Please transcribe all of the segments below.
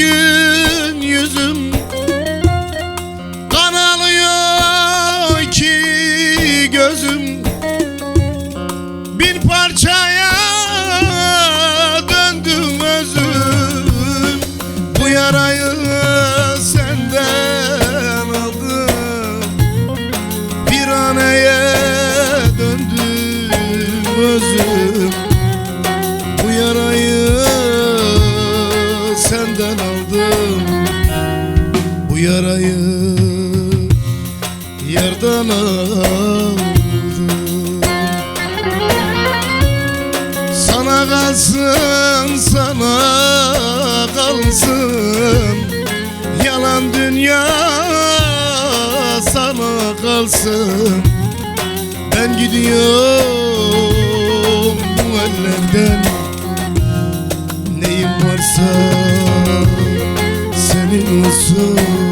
gün yüzüm Kan alıyor iki gözüm. Bin parçaya döndüm özüm. Bu yarayı senden aldım. Bir aneye döndüm özüm yarayı yerden aldım. Sana kalsın, sana kalsın. Yalan dünya sana kalsın. Ben gidiyorum bu ellerden. Neyim varsa senin olsun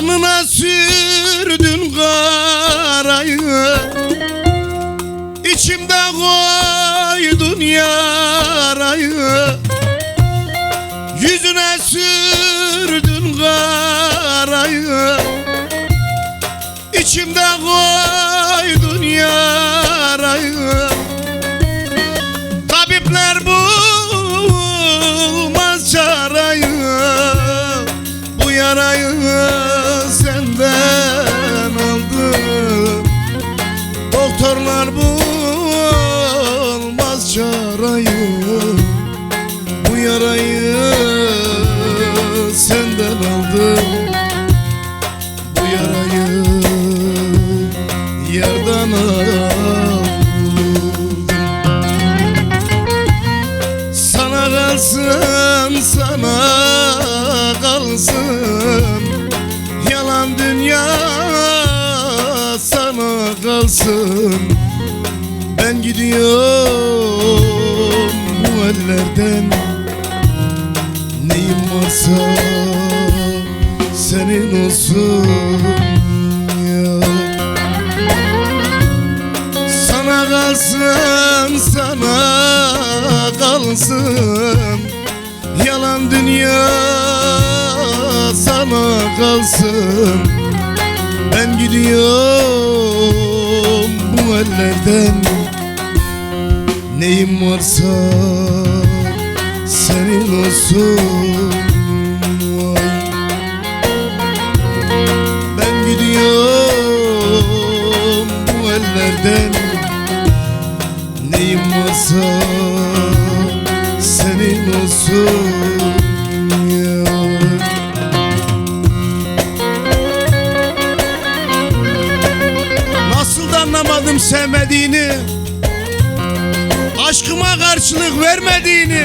Anına sürdün karayı. İçimde koydun yarayı. Yüzüne sürdün karayı. İçimde koydun çareyi Bu yarayı senden aldım. Bu yarayı yerden aldım. Sana kalsın, sana kalsın. Yalan dünya sana kalsın. Ben gidiyorum bu ellerden Neyim varsa senin olsun ya. Sana kalsın, sana kalsın. Yalan dünya sana kalsın. Ben gidiyorum bu ellerden Neyim varsa senin olsun. Vay. Ben gidiyorum bu ellerden. Neyim varsa senin olsun. Anlamadım sevmediğini Aşkıma karşılık vermediğini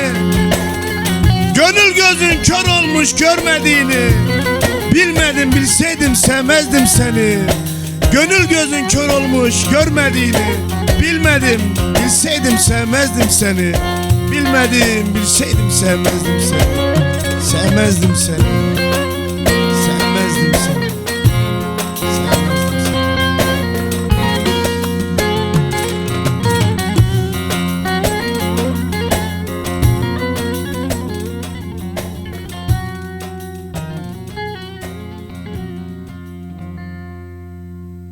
Gönül gözün kör olmuş görmediğini Bilmedim bilseydim sevmezdim seni. Gönül gözün kör olmuş görmediğini Bilmedim bilseydim sevmezdim seni. Bilmedim bilseydim sevmezdim seni. Sevmezdim seni